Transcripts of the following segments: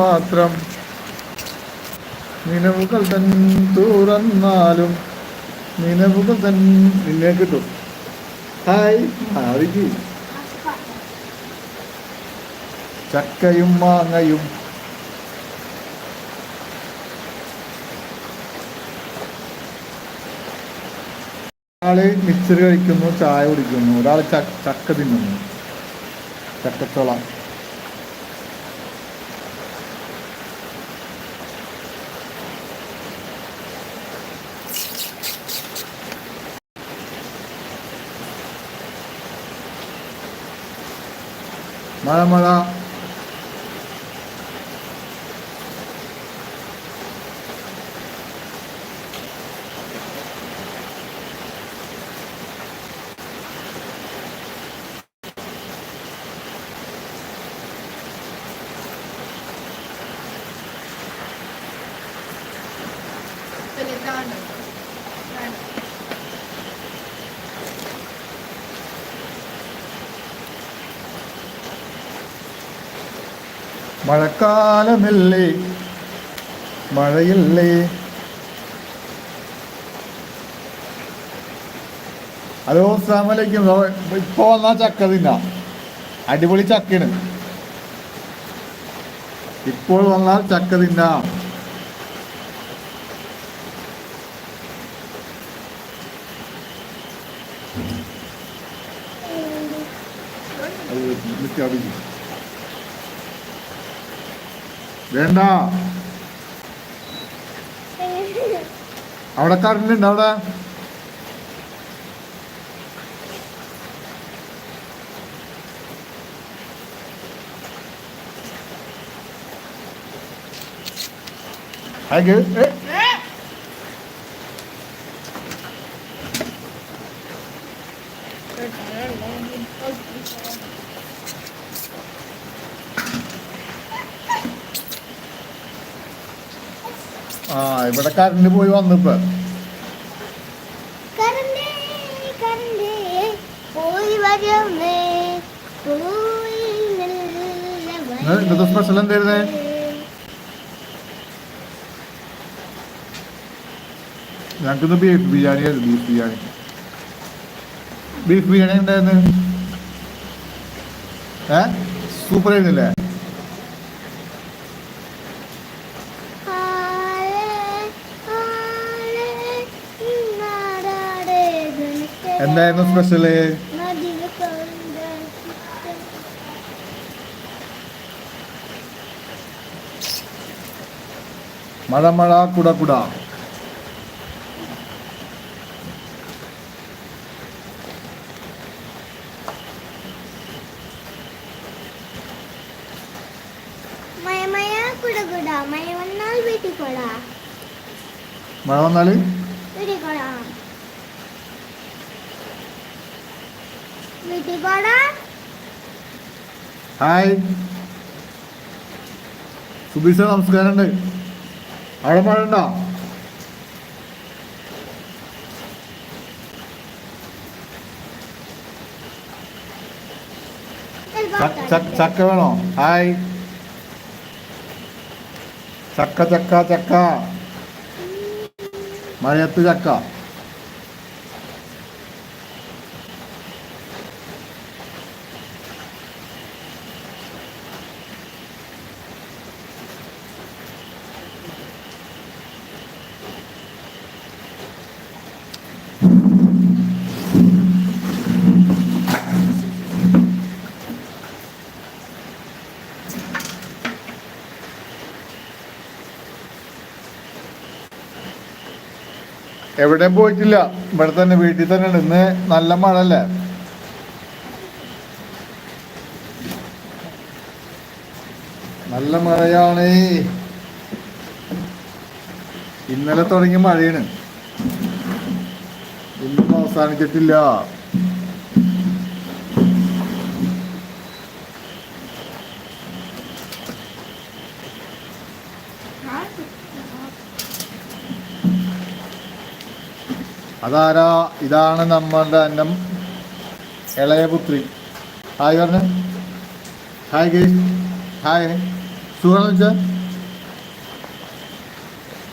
മാത്രം നിലവുകൾ തൻ തുറന്നാലും നിലവുകൾ തൻ നിന്നെ കിട്ടും. ഹായ് ചക്കയും മാങ്ങയും ഒരാൾ മിക്സർ കഴിക്കുന്നു ചായ കുടിക്കുന്നു. ഒരാൾ ചക്ക തിന്നുന്നു. ചക്കച്ചോള. മഴ മഴ വലുതാണ് മഴക്കാലമല്ലേ? മഴയില്ലേ? ഹലോ അസ്സാമലൈക്കും ഇപ്പൊ വന്നാ ചക്ക തിന്ന. അടിപൊളി ചക്കയാണ്. ഇപ്പോൾ വന്നാൽ ചക്ക തിന്നാം. നിക്ക് അവിടെ വേണ്ട. അവിടെ. കറണ്ട് അവിടെ ആ ഇവിടെ കറണ്ട് പോയി വന്നിപ്പോ. ഇന്നത്തെ സ്പെഷ്യൽ എന്തായിരുന്നേ? ഞങ്ങൾക്കിന്ന് ബീഫ് ബിരിയാണി ആയിരുന്നു ബീഫ് ബിരിയാണി. ബീഫ് ബിരിയാണി ഉണ്ടായിരുന്നു ഏ? സൂപ്പർ ആയിരുന്നില്ലേ? എന്തായിരുന്നു സ്പെഷ്യൽ മഴ മഴ കുട കുട. മഴ വന്നാൽ വീട്ടിൽ പോടാ മഴ വന്നാൽ വീട്ടിൽ കൊടാ വീട്ടിൽ കൊടാ ഹായ്. സുബീഷ നമസ്കാരം ഉണ്ട് അവിടെ മഴ ഉണ്ടോ ചക്ക വേണോ? ഹായ്. ചക്ക ചക്ക ചക്ക. മഴയത്ത് ചക്ക. എവിടെയും പോയിട്ടില്ല. ഇവിടെ തന്നെ വീട്ടിൽ തന്നെ ഇന്ന് നല്ല മഴ അല്ലേ നല്ല മഴയാണ്. ഇന്നലെ തുടങ്ങി മഴയാണ്. ഇന്നും അവസാനിച്ചിട്ടില്ല. അതാരാ? ഇതാണ് നമ്മളുടെ അന്നം. ഇളയപുത്രി ഹായ് പറഞ്ഞു ഹായ് ഗേഷ് ഹായ്. സുഖമാണെന്ന് വെച്ചാൽ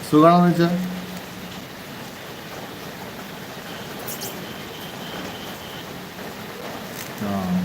സുഖമാണെന്ന് വെച്ചാൽ ആ.